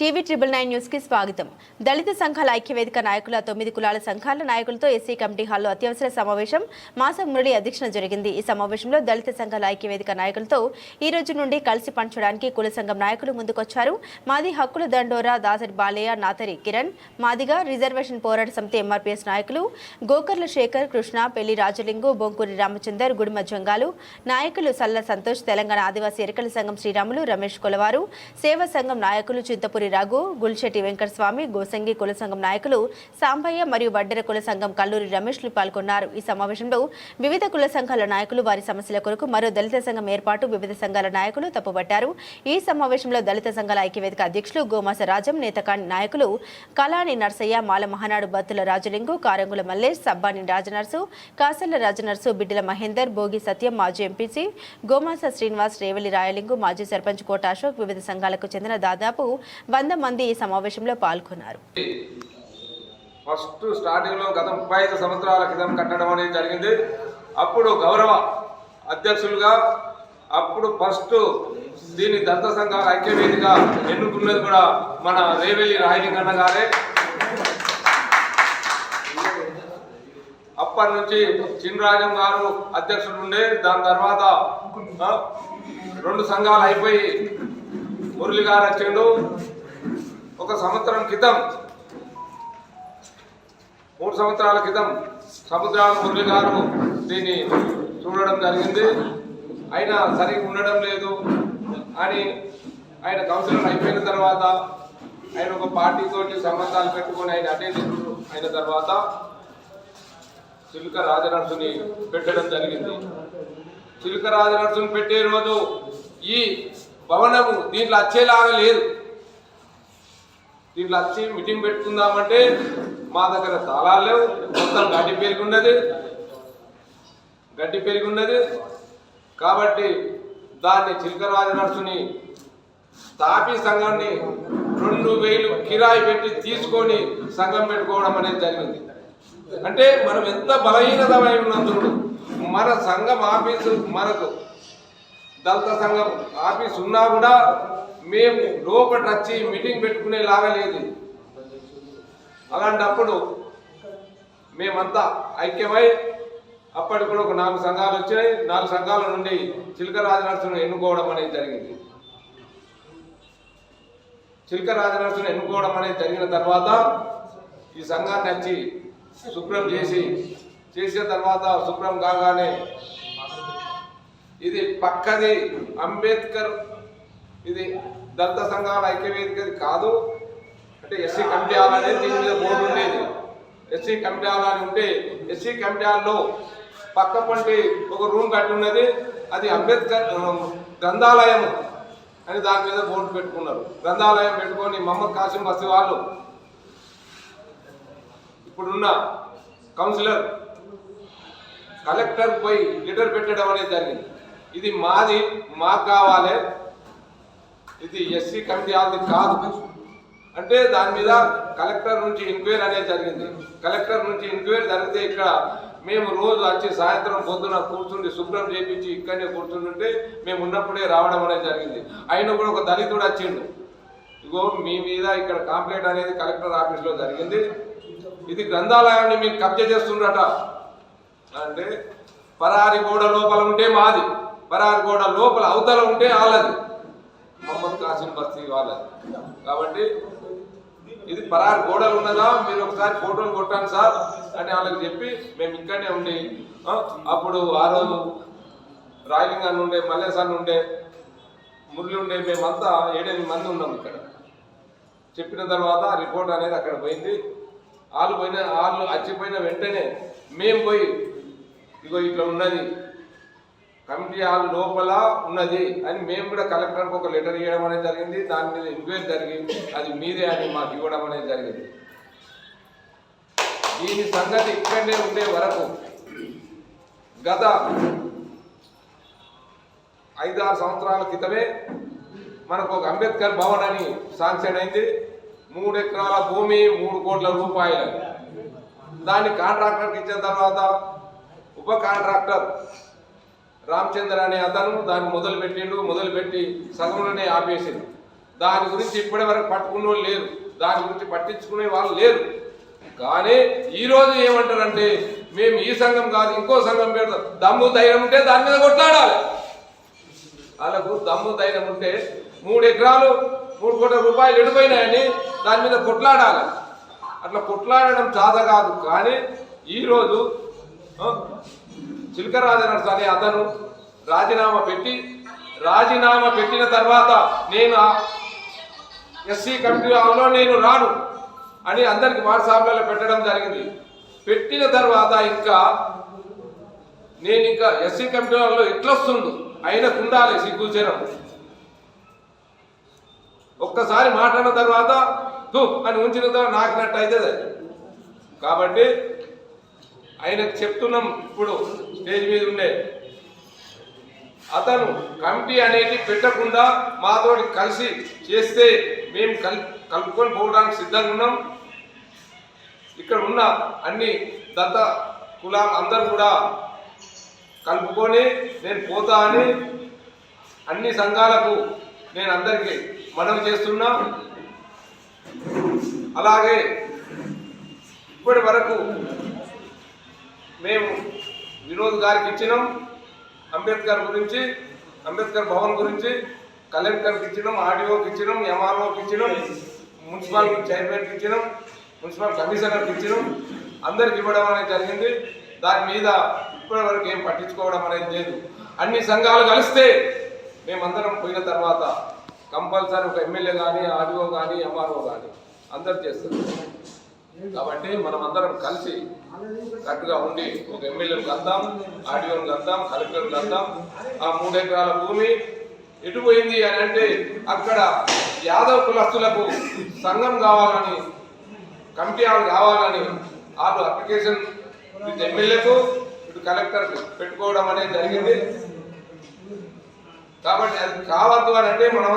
TV triple nine న్యూస్కి స్వాగతం. దళిత సంఘాల ఐక్యవేదిక నాయకుల తొమ్మిది కులాల సంఘాల నాయకులతో ఎస్సీ కమిటీ హాల్లో అత్యవసర సమావేశం మాసం మురళి అధ్యక్షన జరిగింది. ఈ సమావేశంలో దళిత సంఘాల ఐక్యవేదిక నాయకులతో ఈ రోజు నుండి కలిసి పంచడానికి కుల సంఘం నాయకులు ముందుకొచ్చారు. మాది హక్కుల దండోరా దాసరి బాలయ్య నాతరి కిరణ్ మాదిగా రిజర్వేషన్ పోరాట సమితి ఎంఆర్పీఎస్ నాయకులు గోకర్ల శేఖర్ కృష్ణ పెళ్ళి రాజలింగు బొంకూరి రామచందర్ గుడిమ జంగాలు నాయకులు సల్ల సంతోష్ తెలంగాణ ఆదివాసీ ఎరకల సంఘం శ్రీరాములు రమేష్ కొలవారు సేవా సంఘం నాయకులు చింతపురి రఘు గుల్శెట్టి వెంకటస్వామి గోసంగి కుల సంఘం నాయకులు సాంబయ్య మరియు వడ్డెర కుల సంఘం కల్లూరి రమేష్లు పాల్గొన్నారు. ఈ సమావేశంలో వివిధ కుల సంఘాల నాయకులు వారి సమస్యల కొరకు మరో దళిత సంఘం ఏర్పాటు వివిధ సంఘాల నాయకులు తప్పుపట్టారు. ఈ సమావేశంలో దళిత సంఘాల ఐక్యవేదిక అధ్యక్షులు గోమాస రాజం నేతకాని నాయకులు కళాని నర్సయ్య మాల మహానాడు బత్తుల రాజలింగు కారంగుల మల్లేష్ సబ్బాని రాజనర్సు కాసల్ల రాజనర్సు బిడ్డల మహేందర్ భోగి సత్యం మాజీ ఎంపీసీ గోమాస శ్రీనివాస్ రేవలి రాయలింగు మాజీ సర్పంచ్ కోట అశోక్ వివిధ సంఘాలకు చెందిన దాదాపు వంద మంది ఈ సమావేశంలో పాల్గొన్నారు. ఫస్ట్ స్టార్టింగ్లో గత ముప్పై ఐదు సంవత్సరాల క్రితం కట్టడం అనేది జరిగింది. అప్పుడు గౌరవ అధ్యక్షులుగా అప్పుడు ఫస్ట్ దీని దంత సంఘాల ఐక్యవేదిగా ఎన్నుకున్నది కూడా మన రేవెల్లి రాయలింగన్న గారే. అప్పటి నుంచి చినరాజం గారు అధ్యక్షుడు ఉండే దాని తర్వాత రెండు సంఘాలు అయిపోయి మురళి గారు వచ్చిండు. ఒక సంవత్సరం క్రితం మూడు సంవత్సరాల క్రితం సముద్రాల మురళి గారు దీన్ని చూడడం జరిగింది. అయినా సరిగ్గా ఉండడం లేదు అని ఆయన కౌన్సిలర్ అయిపోయిన తర్వాత ఆయన ఒక పార్టీతోటి సంబంధాలు పెట్టుకొని ఆయన అటెండ్ అయిన తర్వాత చిలుక రాజనర్సుని పెట్టడం జరిగింది. చిలుక రాజనర్సుని పెట్టే రోజు ఈ భవనము దీంట్లో వచ్చేలాగా లేదు. దీంట్లో వచ్చి మీటింగ్ పెట్టుకుందామంటే మా దగ్గర తాళాలు లేవు. మొత్తం గడ్డి పెరిగి ఉన్నది. గడ్డి పెరిగి ఉన్నది. కాబట్టి దాన్ని చిలకరాజు నర్సుని తాపి సంఘాన్ని రెండు వేలు కిరాయి పెట్టి తీసుకొని సంఘం పెట్టుకోవడం అనేది జరిగింది. అంటే మనం ఎంత బలహీనతమై ఉన్నందుకు మన సంఘం ఆఫీసు మనకు దళిత సంఘం ఆఫీస్ ఉన్నా కూడా మేము లోపల వచ్చి మీటింగ్ పెట్టుకునే లాగా లేదు. అలాంటప్పుడు మేమంతా ఐక్యమై అప్పటికి కూడా ఒక నాలుగు సంఘాలు వచ్చినాయి. నాలుగు సంఘాల నుండి చిలక రాజనరసును ఎన్నుకోవడం అనేది జరిగింది. చిలక రాజనరసును ఎన్నుకోవడం అనేది జరిగిన తర్వాత ఈ సంఘాన్ని వచ్చి శుభ్రం చేసి చేసిన తర్వాత శుభ్రం కాగానే ఇది పక్కది అంబేద్కర్ ఇది దళిత సంఘాల ఐక్యవేదికది కాదు. అంటే ఎస్సీ కమిటీ అనేది దీని మీద బోర్డు ఉండేది. ఎస్సీ కమిటీ హాల్ అని ఉంటే ఎస్సీ కమిటీ హాల్లో పక్క పంటి ఒక రూమ్ కట్టి ఉన్నది. అది అంబేద్కర్ గ్రంథాలయం అని దాని మీద బోర్డు పెట్టుకున్నారు. గ్రంథాలయం పెట్టుకొని మహమ్మద్ కాసిం బస్తి వాళ్ళు ఇప్పుడున్న కౌన్సిలర్ కలెక్టర్ పోయి లెటర్ పెట్టడం అనేది జరిగింది. ఇది మాది మాకు కావాలి. ఇది ఎస్సీ కమిటీ వాళ్ళది కాదు. అంటే దాని మీద కలెక్టర్ నుంచి ఎంక్వైరీ అనేది జరిగింది. కలెక్టర్ నుంచి ఎంక్వైరీ జరిగితే ఇక్కడ మేము రోజు వచ్చి సాయంత్రం పొద్దున కూర్చుండి శుభ్రం చేపించి ఇక్కడనే కూర్చుంటుంటే మేము ఉన్నప్పుడే రావడం అనేది జరిగింది. అయినా కూడా ఒక దళితుడు వచ్చిండు. ఇగో మీ మీద ఇక్కడ కంప్లైంట్ అనేది కలెక్టర్ ఆఫీస్లో జరిగింది. ఇది గ్రంథాలయాన్ని మీకు కబ్జా చేస్తుండట అంటే పరారి గోడ లోపల ఉంటే మాది. పరారి గోడ లోపల అవతల ఉంటే వాళ్ళది మొహమ్మద్ కాసిం బస్తీ వాళ్ళది. కాబట్టి ఇది పరారు గోడలు ఉన్నదా? మీరు ఒకసారి ఫోటోలు కొట్టాను సార్ అని వాళ్ళకి చెప్పి మేము ఇక్కడనే ఉండి అప్పుడు ఆ రోజు రాయలింగ్ అని ఉండే మల్లేస్ అని ఉండే మురళి ఉండే మేమంతా ఏడెనిమిది మంది ఉన్నాం ఇక్కడ. చెప్పిన తర్వాత రిపోర్ట్ అనేది అక్కడ పోయింది. వాళ్ళు పోయిన వాళ్ళు వచ్చిపోయిన వెంటనే మేము పోయి ఇగో ఇట్లా ఉన్నది కమిటీ హాల్ లోపల ఉన్నది అని మేము కూడా కలెక్టర్కి ఒక లెటర్ ఇవ్వడం అనేది జరిగింది. దాని మీద ఎంక్వైరీ జరిగింది. అది మీదే అని మాకు ఇవ్వడం అనేది జరిగింది. దీని సంగతి ఇక్కడనే ఉండే వరకు గత ఐదారు సంవత్సరాల క్రితమే మనకు ఒక అంబేద్కర్ భవన్ అని శాంక్షన్ అయింది. మూడు ఎకరాల భూమి మూడు కోట్ల రూపాయలు. దాన్ని కాంట్రాక్టర్కి ఇచ్చిన తర్వాత ఉప కాంట్రాక్టర్ రామచంద్ర అనే అతను దాన్ని మొదలు పెట్టిండు మొదలుపెట్టి సగంలోనే ఆపేసిండు. దాని గురించి ఇప్పటి వరకు పట్టుకునే వాళ్ళు లేరు. దాని గురించి పట్టించుకునే వాళ్ళు లేరు. కానీ ఈరోజు ఏమంటారంటే మేము ఈ సంఘం కాదు ఇంకో సంఘం పెడతాం దమ్ము ధైర్యం ఉంటే దాని మీద కొట్లాడాలి. వాళ్ళకు దమ్ము ధైర్యం ఉంటే మూడు ఎకరాలు మూడు కోట్ల రూపాయలు ఎడిపోయినాయని దాని మీద కొట్లాడాలి. అట్లా కొట్లాడడం చాద కాదు. కానీ ఈరోజు ఆ, చిలకరాజనర్స్ అనే అతను రాజీనామా పెట్టి రాజీనామా పెట్టిన తర్వాత నేను ఎస్సీ కమిటీ హాల్లో నేను రాను అని అందరికి వాట్సాప్లలో పెట్టడం జరిగింది. పెట్టిన తర్వాత ఇంకా నేను ఇంకా ఎస్సీ కమిటీ హాల్లో ఎట్లా వస్తుండు ఆయనకు ఉండాలి సిగ్గుచరం ఒక్కసారి మాట్లాడిన తర్వాత "హు" అని ఉంచిన తర్వాత నాకినట్టు అవుతుంది కాబట్టి ఆయనకు చెప్తున్నాం ఇప్పుడు స్టేజ్ మీద ఉండే. అతను కమిటీ అనేది పెట్టకుండా మాతో కలిసి చేస్తే మేము కల్ కలుపుకొని పోవడానికి సిద్ధంగా ఉన్నాం. ఇక్కడ ఉన్న అన్ని దత్త కులాలు అందరూ కూడా కలుపుకొని నేను పోతా అని అన్ని సంఘాలకు నేను అందరికీ మనవి చేస్తున్నా. అలాగే ఇప్పటి వరకు మేము వినోద్ గారికి ఇచ్చినాం అంబేద్కర్ గురించి అంబేద్కర్ భవన్ గురించి కలెక్టర్కి ఇచ్చినాం ఆర్డీఓకి ఇచ్చినాం ఎంఆర్ఓకి ఇచ్చినాం మున్సిపల్ చైర్మన్కి ఇచ్చినాం మున్సిపల్ కమిషనర్కి ఇచ్చినాం. అందరికి ఇవ్వడం అనేది జరిగింది. దాని మీద ఇప్పటి వరకు ఏం పట్టించుకోవడం అనేది లేదు. అన్ని సంఘాలు కలిస్తే మేమందరం పోయిన తర్వాత కంపల్సరీ ఒక ఎమ్మెల్యే కానీ ఆర్డీఓ కానీ ఎంఆర్ఓ కానీ అందరు చేస్తారు. కాబట్టి మనం అందరం కలిసి కట్టుగా ఉండి ఒక ఎమ్మెల్యేని కద్దాం ఆర్డీఓని కద్దాం కలెక్టర్కి కద్దాం ఆ మూడు ఎకరాల భూమి ఎటు పోయింది అని అంటే అక్కడ యాదవ్ కులస్తులకు సంఘం కావాలని కమిటీ వాళ్ళు కావాలని వాళ్ళు అప్లికేషన్ ఇటు ఎమ్మెల్యేకు ఇటు కలెక్టర్కు పెట్టుకోవడం అనేది జరిగింది. కాబట్టి అది కావద్దు అని అంటే మనం